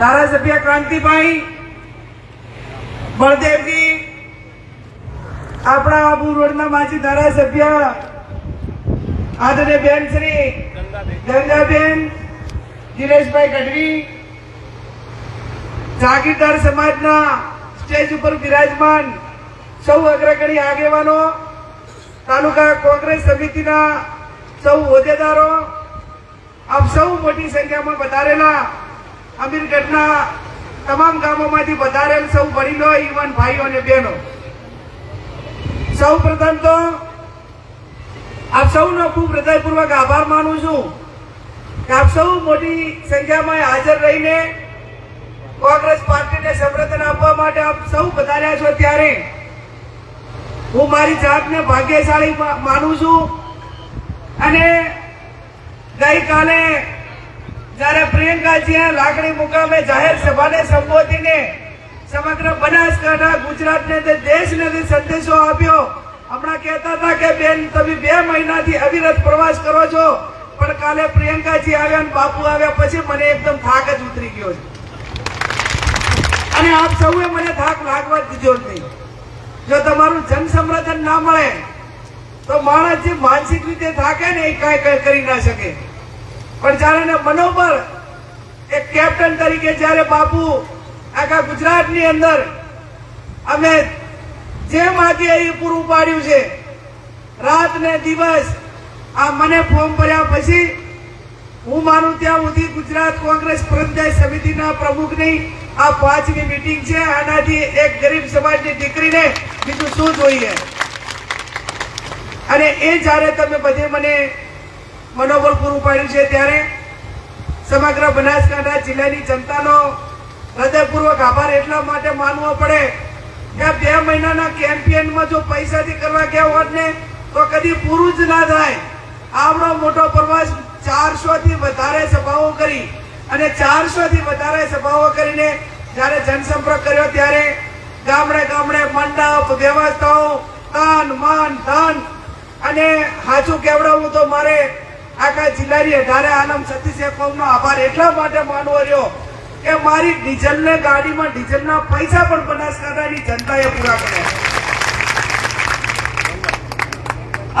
ધારાસભ્ય ક્રાંતિભાઈ બળદેવજી, આપણા આબુ રોડના માજી ધારાસભ્ય આદરણીય બેન શ્રી ગંગાબેન દિનેશભાઈ ગઢવી, જાગીરદાર સમાજના સ્ટેજ ઉપર બિરાજમાન સૌ અગ્રગણી આગેવાનો, તાલુકા કોંગ્રેસ સમિતિના સૌ હોદ્દેદારો, આપ સૌ મોટી સંખ્યામાં વધારેલા અમીરગઢના તમામ ગામોમાંથી વધારેલ સૌ વડીલો યુવાન ભાઈઓ અને બહેનો. સૌ પ્રથમ તો આપ સૌનો ખૂબ હૃદયપૂર્વક આભાર માનું છું કે આપ સૌ મોટી સંખ્યામાં હાજર રહીને કોંગ્રેસ પાર્ટીને સમર્થન આપવા માટે આપ સૌ પધાર્યા છો ત્યારે. હું મારી જાતને ભાગ્યશાળી માનું છું. અને ગઈકાલે જ્યારે પ્રિયંકાજીએ લાકડી મુકામે જાહેર સભાને સંબોધીને સમગ્ર બનાસકાંઠા ગુજરાતને જે દેશને તે સંદેશો આપ્યો, હમણાં કહેતા હતા કે બેન, તમે બે મહિનાથી અવિરત પ્રવાસ કરો છો, પણ કાલે પ્રિયંકાજી આવ્યા અને બાપુ આવ્યા પછી મને એકદમ થાક જ ઉતરી ગયો છે. અને આપ સૌએ મને થાક લાગવા જ દીધો જ નહીં. જો તમારું જન સમર્થન ના મળે, તો માણસ જે માનસિક રીતે થાકે ને એ કાંઈ કરી ના શકે. પણ જ્યારે એને મનોબળ એક કેપ્ટન તરીકે જ્યારે બાપુ આખા ગુજરાતની અંદર અમે જે માગીએ એ પૂરું પાડ્યું છે રાત ને દિવસ આ મને ફોર્મ ભર્યા પછી હું માનું ત્યાં સુધી ગુજરાત કોંગ્રેસ પ્રદેશ સમિતિના પ્રમુખની આ પાંચમી મીટિંગ છે. આનાથી એક ગરીબ સમાજની દીકરીને બીજું શું જોઈએ? અને એ જ્યારે તમે બધે મને મનોબળ પૂરું પાડ્યું છે ત્યારે સમગ્ર બનાસકાંઠા જિલ્લાની જનતાનો હૃદયપૂર્વક આભાર. એટલા માટે માનવો પડે કે બે મહિનાના કેમ્પેનમાં જો પૈસાથી કરવા ગયા હોત ને, તો કદી પૂરું જ ના થાય. આપણો મોટો પ્રવાસ ચારસો થી વધારે સભાઓ કરી અને ચારસો થી વધારે સભાઓ કરીને જ્યારે જનસંપર્ક કર્યો ત્યારે ગામડે ગામડે મંડપ, વ્યવસ્થાઓ, તન, મન, ધન અને હાચું કેવડાવું તો મારે આખા જિલ્લાની અઢારે આલમ સતીશ એકમનો આભાર એટલા માટે માનવો રહ્યો કે મારી ડીઝલને ગાડીમાં ડીઝલના પૈસા પણ બનાસકાંઠાની જનતાએ પૂરા કર્યા.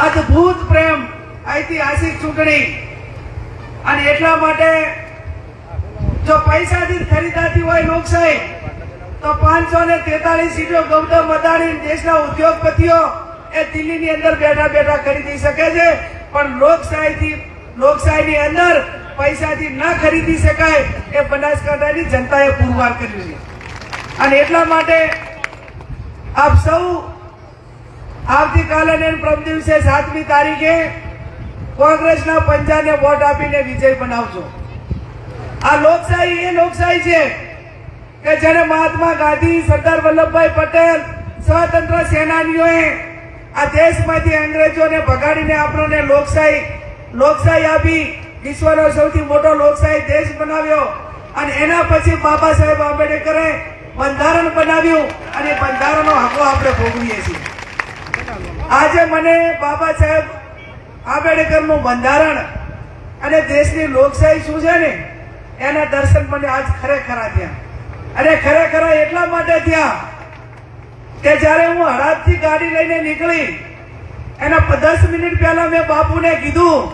અદ્ભુત પ્રેમ, ઐતિહાસિક ચૂંટણી. અને એટલા માટે જો પૈસાથી ખરીદાતી હોય લોકશાહી, તો પાંચસો ને તેતાલીસ સીટો ગૌતમ અદાણી દેશના ઉદ્યોગપતિઓ એ દિલ્હીની અંદર બેઠા બેઠા ખરીદી શકે છે. પણ લોકશાહીથી લોકશાહીની અંદર પૈસાથી ના ખરીદી શકાય એ બનાસકાંઠાની જનતાએ પુરવાર કર્યું છે અને એટલા માટે આપ સૌ આવતીકાલે પ્રમ દિવસે સાતમી તારીખે કોંગ્રેસના પંજાને વોટ આપીને વિજય બનાવજો. આ લોકશાહી એ લોકશાહી છે કે જેને મહાત્મા ગાંધી, સરદાર વલ્લભભાઈ પટેલ, સ્વતંત્ર સેનાનીઓએ આ દેશમાંથી અંગ્રેજોને ભગાડીને આપણને લોકશાહી લોકશાહી આપી વિશ્વનો સૌથી મોટો લોકશાહી દેશ બનાવ્યો. અને એના પછી બાબા સાહેબ આંબેડકરે બંધારણ બનાવ્યું અને બંધારણનો હકો આપણે ભોગવીએ છીએ. આજે મને બાબા સાહેબ આંબેડકરનું બંધારણ અને દેશની લોકશાહી શું છે ને, એના દર્શન મને આજ ખરેખર થયા અને ખરેખર એટલા માટે થયા કે જ્યારે હું હળાદથી ગાડી લઈને નીકળી એના દસ મિનિટ પહેલા મેં બાપુને કીધું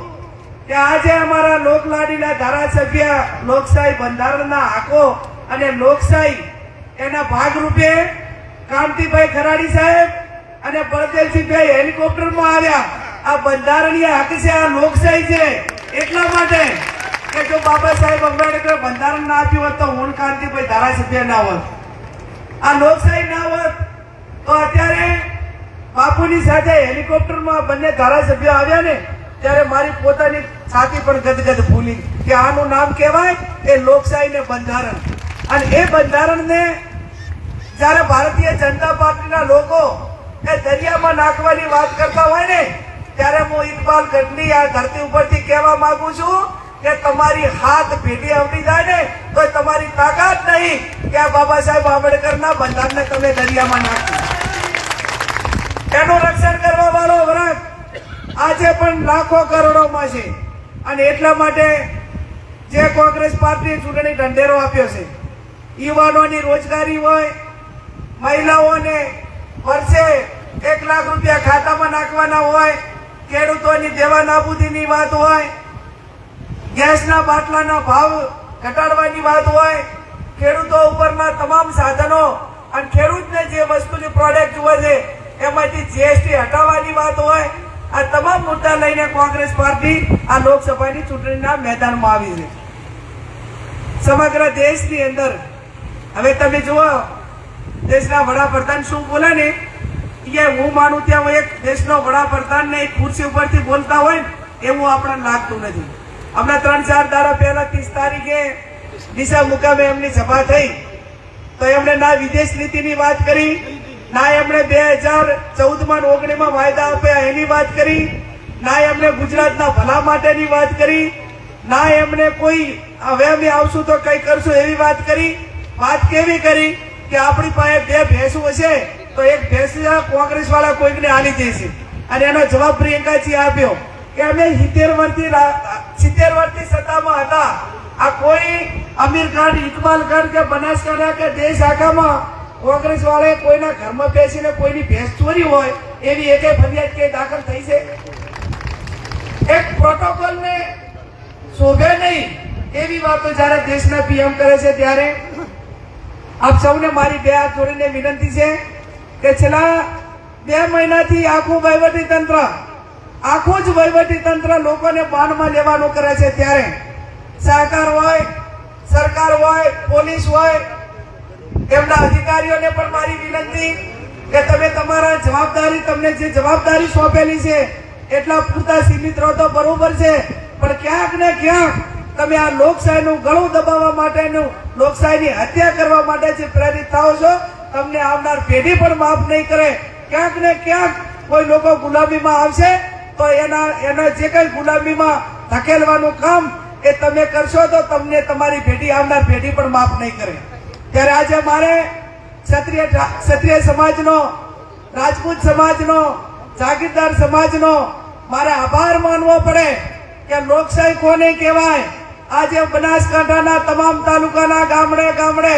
કે આજે અમારા લોકલાડીના ધારાસભ્ય લોકશાહી બંધારણના હાકો અને લોકશાહી એના ભાગરૂપે કાંતિભાઈ ખરાડી સાહેબ અને બળદેવસિંહભાઈ હેલિકોપ્ટરમાં આવ્યા. આ બંધારણીય હક છે, આ લોકશાહી છે. એટલા માટે કે જો બાબા સાહેબ આંબેડકર બંધારણ ના આપ્યું હોત તો હું કાંતિભાઈ ધારાસભ્ય ના હોત. આ લોકશાહી ના હોત તો અત્યારે બાપુની સાથે હેલિકોપ્ટરમાં બંને ધારાસભ્યો આવ્યા ને, ત્યારે મારી પોતાની છાતી પણ ગદગદ ભૂલી કે આનું નામ કહેવાય? એ લોકશાહી ને બંધારણ. અને એ બંધારણને જ્યારે ભારતીય જનતા પાર્ટીના લોકો એ દરિયામાં નાખવાની વાત કરતા હોય ને, ત્યારે હું ઇકબાલ ગઢની આ ધરતી ઉપરથી કહેવા માંગુ છું કે તમારી હાથ ભેટી આવડી જાય ને, તો તમારી તાકાત નહીં કે આ બાબા સાહેબ આંબેડકરના બંધારણને તમે દરિયામાં નાખી. એનું રક્ષણ કરવા વાળો વર્ગ આજે પણ લાખો કરોડોમાં છે. અને એટલા માટે જે કોંગ્રેસ પાર્ટીએ ચૂંટણી ઢંઢેરો આપ્યો છે. યુવાનોની રોજગારી હોય, મહિલાઓને વર્ષે એક લાખ રૂપિયા ખાતામાં નાખવાના હોય, ખેડૂતોની દેવા નાબૂદીની વાત હોય, ગેસના બાટલાના ભાવ ઘટાડવાની વાત હોય, ખેડૂતો ઉપરના તમામ સાધનો અને ખેડૂતને જે વસ્તુની પ્રોડક્ટ જુએ છે એમાંથી જીએસટી હટાવવાની વાત હોય, આ તમામ મુદ્દા લઈને કોંગ્રેસ પાર્ટી આ લોકસભાની ચૂંટણીના મેદાનમાં આવી છે. સમગ્ર દેશની અંદર, હવે તમે જુઓ, દેશના વડાપ્રધાન શું બોલે ને? એ હું માનું ત્યાં એક દેશનો વડાપ્રધાન ને ખુરશી ઉપરથી બોલતા હોય ને, એવું આપણને લાગતું નથી. હમણાં ત્રણ ચાર દાડા પહેલા ત્રીસ તારીખે દિશા મુકામે એમની સભા થઈ. તો એમણે ના વિદેશ નીતિની વાત કરી ના એમણે બે હજાર ચૌદમાં ઓગણીમાં વાયદા આપ્યા એની વાત કરી. ના એમણે ગુજરાતના ભલા માટેની વાત કરી. ના એમણે કોઈ હવે અમે આવશું તો કઈ કરશું એવી વાત કરી. વાત કેવી કરી કે આપણી પાસે બે ભેંસો હશે તો એક ભેંસ કોંગ્રેસ વાળા કોઈકને આલી જઈશે અને એનો જવાબ પ્રિયંકાજી આપ્યો કે અમે સિત્તેર વર્ષથી સિત્તેર વર્ષથી સત્તામાં હતા. આ કોઈ અમીર ખાન, ઇકબાલ ખાન કે બનાસકાંઠા કે દેશ આખામાં કોંગ્રેસ વાળે કોઈના ઘરમાં બેસીને કોઈની ભેંસ ચોરી હોય, એવી એકે ફરિયાદ કે દાખલ થઈ છે? એક પ્રોટોકોલ ને શોભે નહીં એવી વાતો જ્યારે દેશના પીએમ કરે છે ત્યારે. આપ સૌને મારી બે હાથ જોડીને વિનંતી છે કે છેલ્લા બે મહિનાથી આખું વહીવટી તંત્ર, આખું જ વહીવટી તંત્ર લોકોને બાનમાં લેવાનું કરે છે ત્યારે. સહકાર હોય, સરકાર હોય, પોલીસ હોય એમના અધિકારીઓને પણ મારી વિનંતી કે તમે તમારા જવાબદારી તમને જે જવાબદારી સોંપેલી છે, એટલા પૂરતા સીમિત રહો તો બરોબર છે. પણ ક્યાંક ને ક્યાંક તમે આ લોકશાહીનું ગળું દબાવવા માટેનું, લોકશાહીની હત્યા કરવા માટે જે પ્રેરિત થાઓ છો, તમને આવનાર પેઢી પણ માફ નહીં કરે. ક્યાંક ને ક્યાંક કોઈ લોકો ગુલામીમાં આવશે, તો એના એના જે કઈ ગુલામીમાં ધકેલવાનું કામ એ તમે કરશો તો તમને તમારી પેઢી, આવનાર પેઢી પણ માફ નહીં કરે. ત્યારે આજે મારે ક્ષત્રિય ક્ષત્રિય સમાજનો, રાજપૂત સમાજનો, જાગીરદાર સમાજનો મારે આભાર માનવો પડે કે લોકશાહી કોને કહેવાય? આજે બનાસકાંઠાના તમામ તાલુકાના ગામડે ગામડે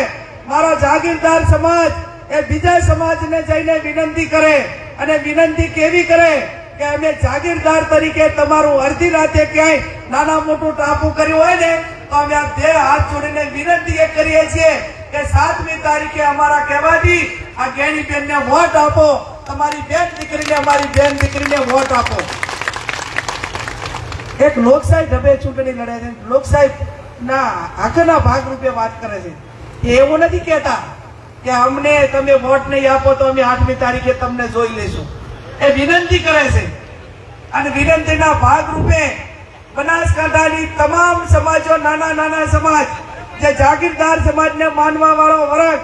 મારો જાગીરદાર સમાજ એ બીજા સમાજને જઈને વિનંતી કરે અને વિનંતી કેવી કરે કે અમે જાગીરદાર તરીકે તમારું અડધી રાતે ક્યાંય નાના મોટું ટાપુ કર્યું હોય ને તો અમે આ બે હાથ જોડીને વિનંતી એ કરીએ છીએ કે સાતમી તારીખે અમારા કહેવાથી આ ગેણીબેન ને વોટ આપો. તમારી બેન દીકરીને અમારી બેન દીકરીને વોટ આપો. એક લોકશાહી ઢબે ચૂંટણી લડે છે. લોકશાહી ના હકના ભાગરૂપે વાત કરે છે. એ એવું નથી કહેતા કે અમને તમે વોટ નહીં આપો તો અમે આઠમી તારીખે તમને જોઈ લેશું એ વિનંતી કરે છે. અને વિનંતીના ભાગરૂપે બનાસકાંઠાની તમામ સમાજો નાના નાના સમાજ જે જાગીરદાર સમાજને માનવા વાળો વર્ગ,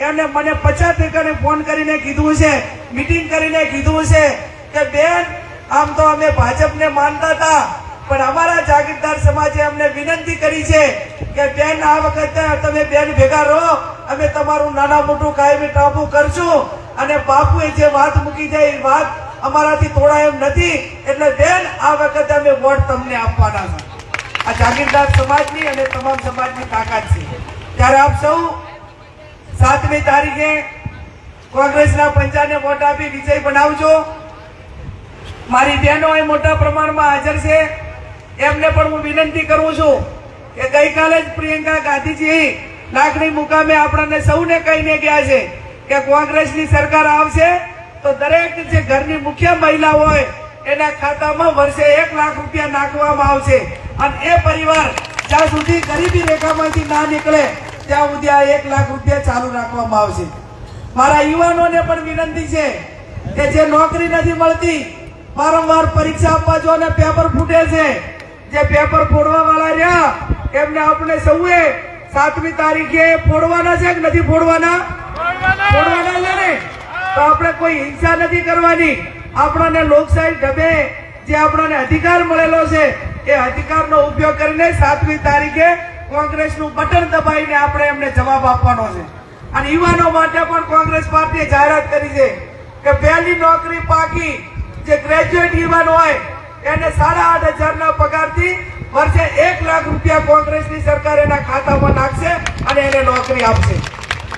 એમને મને પચાસ ટકાને ફોન કરીને કીધું છે, મીટિંગ કરીને કીધું છે કે બેન, આમ તો અમે ભાજપને માનતા હતા, પણ અમારા જાગીરદાર સમાજે અમને વિનંતી કરી છે કે બેન, આ વખતે તમે બેન ભેગા રહો, અમે તમારું નાના મોટું કાયમી ટાપુ કરશું અને બાપુએ જે વાત મૂકી છે, એ વાત અમારાથી થોડા એમ નથી. એટલે બેન, આ વખતે અમે વોટ તમને આપવાના છે આ જાગીરદાર સમાજની અને તમામ સમાજની તાકાત છે. ત્યારે આપ સૌ સાતમી તારીખે કોંગ્રેસના પંચાને વોટ આપી વિજય બનાવજો. મારી બહેનો અહીં મોટા પ્રમાણમાં હાજર છે. એમને પણ હું વિનંતી કરું છું કે ગઈકાલે જ પ્રિયંકા ગાંધીજી લાકડી મુકામે આપણને સૌને કહીને ગયા છે કે કોંગ્રેસની સરકાર આવશે તો દરેક જે ઘરની મુખ્ય મહિલા હોય એના ખાતામાં વર્ષે એક લાખ રૂપિયા નાખવામાં આવશે. અને એ પરિવાર જ્યાં સુધી ગરીબી રેખામાંથી ના નીકળે, ત્યાં સુધી આ એક લાખ રૂપિયા ચાલુ રાખવામાં આવશે. મારા યુવાનોને પણ વિનંતી છે કે જે નોકરી નથી મળતી, વારંવાર પરીક્ષા આપવા જો અને પેપર ફૂટે છે. જે પેપર ફોડવા વાળા રહ્યા, એમને આપણે સૌએ સાતમી તારીખે ફોડવાના છે કે નથી ફોડવાના? ફોડવાના છે ને? તો આપણે કોઈ હિંસા નથી કરવાની. આપણને લોકશાહી ઢબે જે આપણને અધિકાર મળેલો છે, એ અધિકારનો ઉપયોગ કરીને સાતમી તારીખે કોંગ્રેસનું બટન દબાવીને આપણે એમને જવાબ આપવાનો છે. અને યુવાનો માટે પણ કોંગ્રેસ પાર્ટીએ જાહેરાત કરી છે કે પહેલી નોકરી પાકી જે ગ્રેજ્યુએટ યુવાન હોય, એને સાડા આઠ હજારના પગારથી વર્ષે એક લાખ રૂપિયા કોંગ્રેસની સરકાર એના ખાતામાં નાખશે અને એને નોકરી આપશે.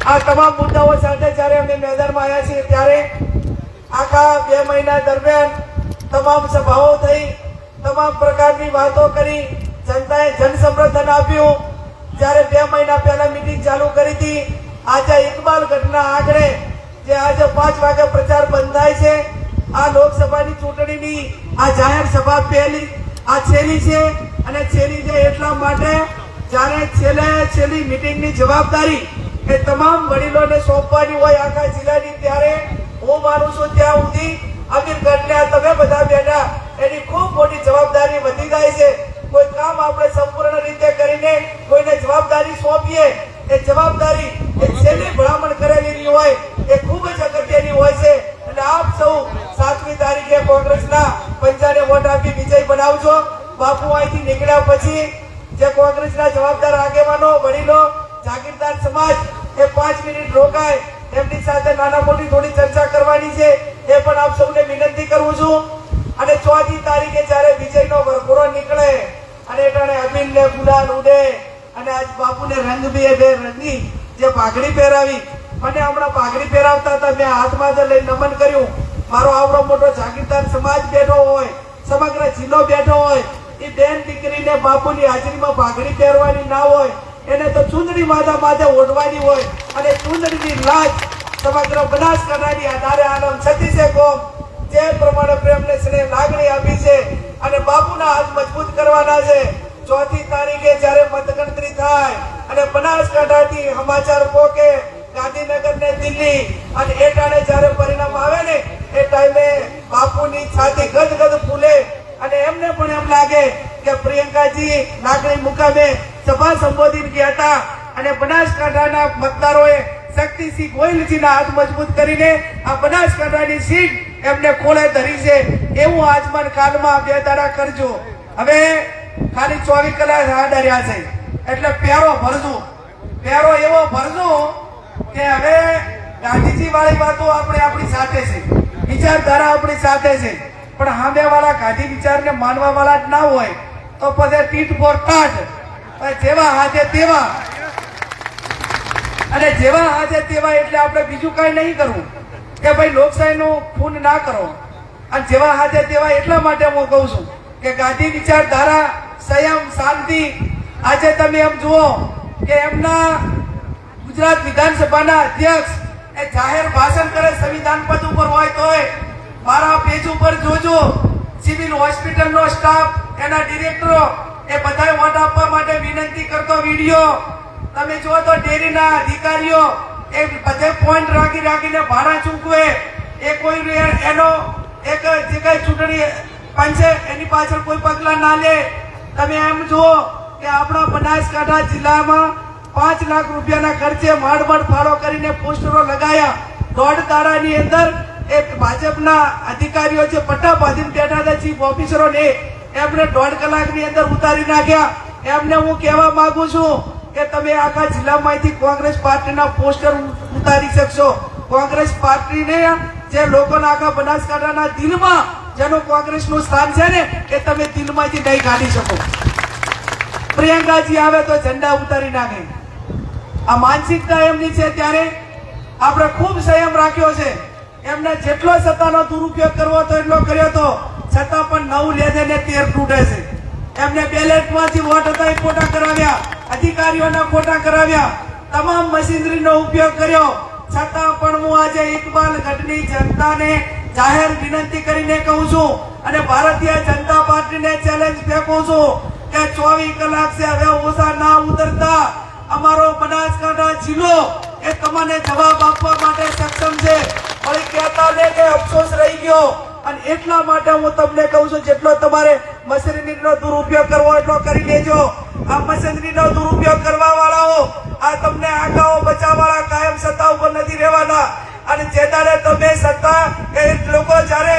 આ તમામ મુદ્દાઓ સાથે જ્યારે અમે મેદાનમાં આવ્યા છીએ, ત્યારે આખા બે મહિના દરમિયાન તમામ સભાઓ થઈ, તમામ પ્રકારની વાતો કરી, જનતાએ જનસમર્થન આપ્યું. જ્યારે બે મહિના પહેલા મિટિંગ ચાલુ કરી હતી, આજે ઇકબાલ ઘટના આગળ જે આજે પાંચ વાગે પ્રચાર બંધ થાય છે, આ લોકસભાની ચૂંટણીની આ જાહેર સભા પહેલી, આ છેલ્લી છે, અને છેલ્લી છે એટલા માટે જ્યારે છેલ્લે છેલ્લી મિટિંગની જવાબદારી એ તમામ વડીલોને સોંપવાની હોય આખા જિલ્લાની, ત્યારે હું માનું છું ત્યાં સુધી અમીર ગઢને તમે બધા બેઠા, એની ખૂબ મોટી જવાબદારી વધી જાય છે. કોઈ કામ આપણે સંપૂર્ણ રીતે કરીને કોઈને જવાબદારી સોંપીએ, એ જવાબદારી એ છેલ્લી ભલામણ કરેલી હોય, એ ખૂબ જ અગત્યની હોય છે. અને આપ સૌ સાતમી તારીખે કોંગ્રેસના પંચાને વોટ આપી વિજય બનાવજો. બાપુ અહીંથી નીકળ્યા પછી જે કોંગ્રેસના જવાબદાર આગેવાનો, વડીલો, જાગીરદાર સમાજ, એ પાંચ મિનિટ રોકાય. એમની સાથે નાના મોટી થોડી ચર્ચા કરવાની છે, એ પણ આપ સૌને વિનંતી કરું છું. અને ચોથી તારીખે જ્યારે વિજયનો વરઘોડો નીકળે, અને એટાણે અબીલ ને ગુલાલ ઉડે, અને આજ બાપુને રંગ બી બે રંગી જે પાઘડી પહેરાવી, મને હમણાં પાઘડી પહેરાવતા હતા, મેં હાથમાં જ લઈ નમન કર્યું. મારો આવડો મોટો જાગીરદાર સમાજ બેઠો હોય, સમગ્ર જિલ્લો બેઠો હોય, એ બેન દીકરીને બાપુની હાજરીમાં પાઘડી પહેરવાની ના હોય એને તો ચૂંદડી માથા માથે ઓઢવાની હોય અને ચૂંદડીની લાજ સમગ્ર બનાસકાંઠાની આધારે આલમ છે કોમ. જે પ્રમાણે પ્રેમને સ્નેહ લાગણી આપી છે અને બાપુના હાથ મજબૂત કરવાના છે. ચોથી તારીખે જ્યારે મતગણતરી થાય અને બનાસકાંઠાથી સમાચાર પોકે ગાંધીનગર ને દિલ્હી અને એ ટાણે જ્યારે પરિણામ આવે ને, એ ટાઈમે બાપુની છાતી ગદગદ ફૂલે અને એમને પણ એમ લાગે કે પ્રિયંકાજી લાગણી મુકામે સભા સંબોધિત ગયા હતા અને બનાસકાંઠાના મતદારોએ શક્તિસિંહ ગોહિલજીના હાથ મજબૂત કરીને આ બનાસકાંઠાની સીટ એમને ખોળે ધરી છે. એવું આજમાન કાલમાં બે દાડા કરજો. હવે ખાલી ચોવીસ કલાક હાડ છે. એટલે પેરો ભરજો. પેરો એવો ભરજો કે હવે ગાંધીજી વાળી વાતો આપણે આપણી સાથે છે. વિચારધારા આપણી સાથે છે. પણ સામે વાળા ગાંધી વિચારને માનવા વાળા જ ના હોય તો પછી ટીટ ફોર ટાટ જેવા હાજે તેવા. અને જેવા હાજે તેવા એટલે આપણે બીજું કઈ નહીં કરવું. કે ભાઈ લોકશાહીનું ખૂન ના કરો. અને જેવા હાજે તેવા એટલા માટે હું કહું છું કે ગાંધી વિચારધારા સંયમ, શાંતિ. આજે તમે એમ જુઓ કે એમના ગુજરાત વિધાનસભાના અધ્યક્ષ એ જાહેર ભાષણ કરે સંવિધાન પદ ઉપર હોય તોય. મારા પેજ ઉપર જોજો. સિવિલ હોસ્પિટલનો સ્ટાફ, એના ડિરેક્ટરો. એ બધાએ વોટ આપવા માટે વિનંતી કરતો વીડિયો. તમે જુઓ તો ડેરીના અધિકારીઓ એ બધે પોઈન્ટ રાખી રાખીને ભાડા ચૂકવે. એ કોઈ એનો એક જે કઈ ચૂંટણી પંચે એની પાછળ કોઈ પગલા ના લે. તમે એમ જુઓ કે આપણા બનાસકાંઠા જિલ્લામાં પાંચ લાખ રૂપિયાના ખર્ચે માંડ ફાળો કરીને પોસ્ટરો લગાયા. દોઢ તારાની અંદર એ ભાજપના અધિકારીઓ જે પટ્ટા બાંધીને બેઠા હતા ચીફ ઓફિસરો ને એમને દોઢ કલાકની અંદર ઉતારી નાખ્યા. એમને હું કહેવા માંગુ છું કે તમે આખા જિલ્લામાંથી કોંગ્રેસ પાર્ટીના પોસ્ટર ઉતારી શકશો. કોંગ્રેસ પાર્ટીને જે લોકોના આખા બનાસકાંઠાના દિલમાં જેનું કોંગ્રેસનું સ્થાન છે ને, એ તમે દિલમાંથી નહીં કાઢી શકો. પ્રિયંકાજી આવે તો ઝંડા ઉતારી નાખે. આ માનસિકતા એમની છે ત્યારે આપણે ખૂબ સંયમ રાખ્યો છે. એમને જેટલો સત્તાનો દુરુપયોગ કરવો હતો, એટલો કર્યો હતો છતાં પણ નવ લેજે ને તેર તૂટે છે. એમને બેલેટમાંથી વોટ હતા એ ખોટા કરાવ્યા. અધિકારીઓના ખોટા કરાવ્યા. તમામ મશીનરીનો ઉપયોગ કર્યો. છતાં પણ હું આજે ઇકબાલ ગઢની જનતાને જાહેર વિનંતી કરીને કહું છું અને ભારતીય જનતા પાર્ટીને ચેલેન્જ ફેંકું છું કે ચોવીસ કલાક છે, હવે ઓછા ના ઉતરતા. અમારો બનાસકાંઠા જિલ્લો એ તમને જવાબ આપવા માટે સક્ષમ છે. વળી કહેતા ને કે અફસોસ રહી ગયો. અને એટલા માટે હું તમને કહું છું, જેટલો તમારે મશીનરીનો દુરુપયોગ કરવો એટલો કરી લેજો. આ મશીનરીનો દુરુપયોગ કરવા વાળાઓ, આ તમને આગાઓ બચાવવાળા કાયમ સત્તા ઉપર નથી રહેવાના. અને જે દાડે તમે સત્તા કે લોકો જ્યારે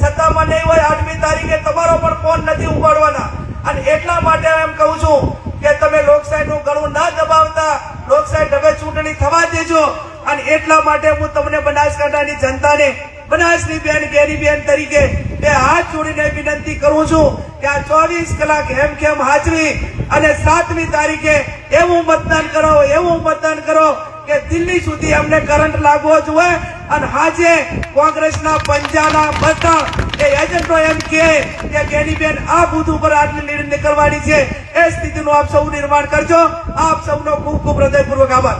સત્તામાં નહીં હોય, આઠમી તારીખે તમારો પણ ફોન નથી ઉપાડવાના. અને એટલા માટે એમ કહું છું કે તમે લોકશાહીનું ગળું ના દબાવતા, લોકશાહી ઢબે ચૂંટણી થવા દેજો. અને એટલા માટે હું તમને બનાસકાંઠાની જનતાને બનાસની બેન, ગેરી બેન તરીકે બે હાથ જોડીને વિનંતી કરું છું કે આ ચોવીસ કલાક હેમ ખેમ હાજરી અને સાતમી તારીખે એવું મતદાન કરો, એવું મતદાન કરો કે દિલ્હી સુધી અમને કરંટ લાગવો જોઈએ. અને હાજે કોંગ્રેસના પંજાના બધા એ એજન્ટો એમ કે ગેનીબેન આ બુથ ઉપર આટલી લીડ નીકળવાની છે. એ સ્થિતિનું આપ સૌ નિર્માણ કરજો. આપ સૌનો ખૂબ ખૂબ હૃદયપૂર્વક આભાર.